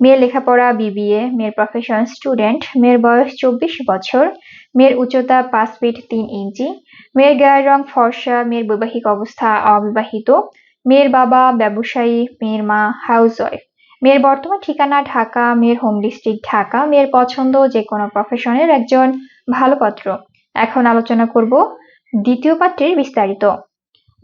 মেয়ের লেখাপড়া বিবিএ মেয়ের প্রফেশন স্টুডেন্ট মেয়ের বয়স চব্বিশ বছর, মেয়ের উচ্চতা পাঁচ ফিট তিন ইঞ্চি, মেয়ের গায়ের রং ফর্সা, মেয়ের বৈবাহিক অবস্থা অবিবাহিত, মেয়ের বাবা ব্যবসায়ী, মেয়ের মা হাউস ওয়াইফ মেয়ের বর্তমান ঠিকানা ঢাকা, মেয়ের হোম ডিস্ট্রিক্ট ঢাকা, মেয়ের পছন্দ যে কোনো প্রফেশনের একজন ভালো পাত্র। এখন আলোচনা করব দ্বিতীয় পাত্রের বিস্তারিত।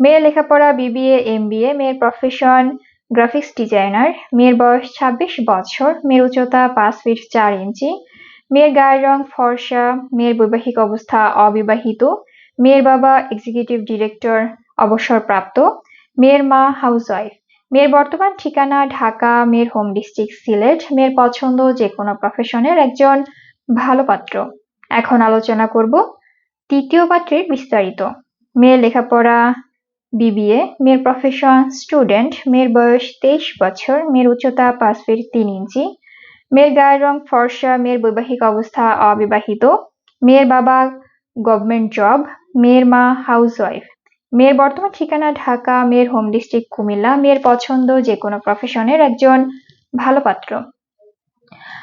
মেয়ের লেখাপড়া বিবিএ এমবিএ মেয়ের প্রফেশন গ্রাফিক্স ডিজাইনার মেয়ের বয়স ছাব্বিশ বছর, মেয়ের উচ্চতা পাঁচ ফিট চার ইঞ্চি মেয়ের গায়ের রং ফর্সা, মেয়ের বৈবাহিক অবস্থা অবিবাহিত, মেয়ের বাবা এক্সিকিউটিভ ডিরেক্টর অবসরপ্রাপ্ত, মেয়ের মা হাউসওয়াইফ মেয়ের বর্তমান ঠিকানা ঢাকা, মেয়ের হোম ডিস্ট্রিক্ট সিলেট, মেয়ের পছন্দ যে কোনো প্রফেশনের একজন ভালো পাত্র। এখন আলোচনা করব তৃতীয় পাত্রের বিস্তারিত। মেয়ের লেখাপড়া বিবিএ মেয়ের প্রফেশন স্টুডেন্ট মেয়ের বয়স তেইশ বছর, মেয়ের উচ্চতা পাঁচ ফিট তিন ইঞ্চি, মেয়ের গায়ের রং ফর্সা, মেয়ের বৈবাহিক অবস্থা অবিবাহিত, মেয়ের বাবা গভর্নমেন্ট জব মেয়ের মা হাউসওয়াইফ মেয়ের বর্তমান ঠিকানা ঢাকা, মেয়ের হোম ডিস্ট্রিক্ট কুমিল্লা, মেয়ের পছন্দ যে কোনো প্রফেশনের একজন ভালো পাত্র।